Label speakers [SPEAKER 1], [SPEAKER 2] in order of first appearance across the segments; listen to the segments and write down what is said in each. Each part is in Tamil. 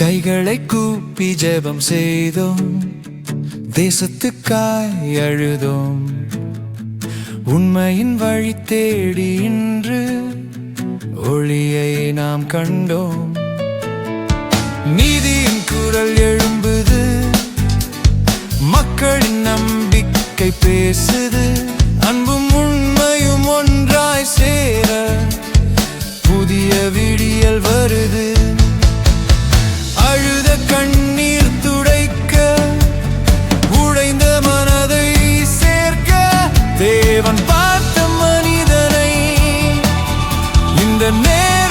[SPEAKER 1] கைகளை கூப்பி ஜெபம் செய்தோம். தேசத்துக்காய் அழுதோம். உண்மையின் வழி தேடி இன்று ஒளியை நாம் கண்டோம். நீதியின் குரல் எழும்புது. மக்களின் நம்பிக்கை பேசுது. that made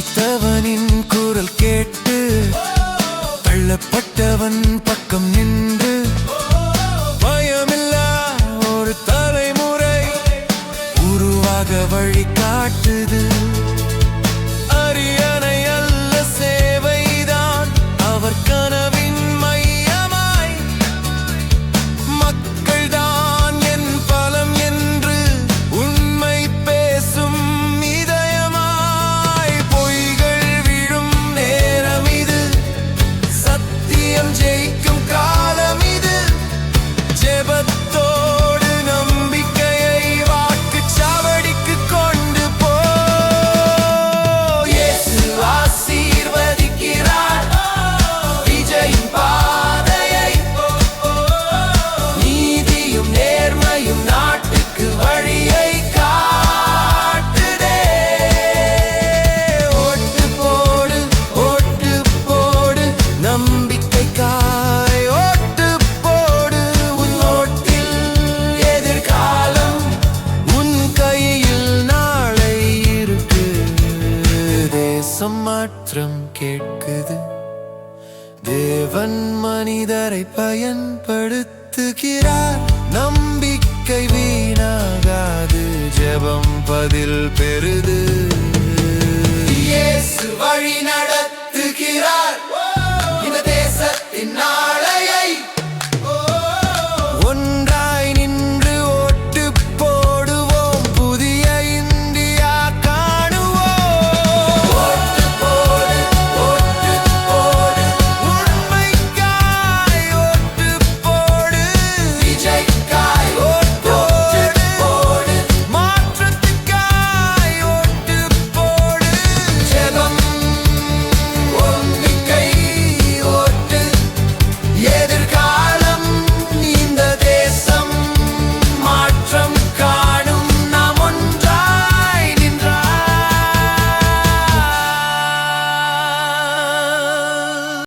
[SPEAKER 1] பசித்தவனின் குரல் கேட்டு தள்ளப்பட்டவன் பக்கம் நின்று பயமில்லா ஒரு தலைமுறை உருவாக வழி காட்டுது. நாற்றம் கேட்குது. தேவன் மனிதரை பயன்படுத்துகிறார். நம்பிக்கை வீணாகாது. ஜெபம் பதில் பெறுது.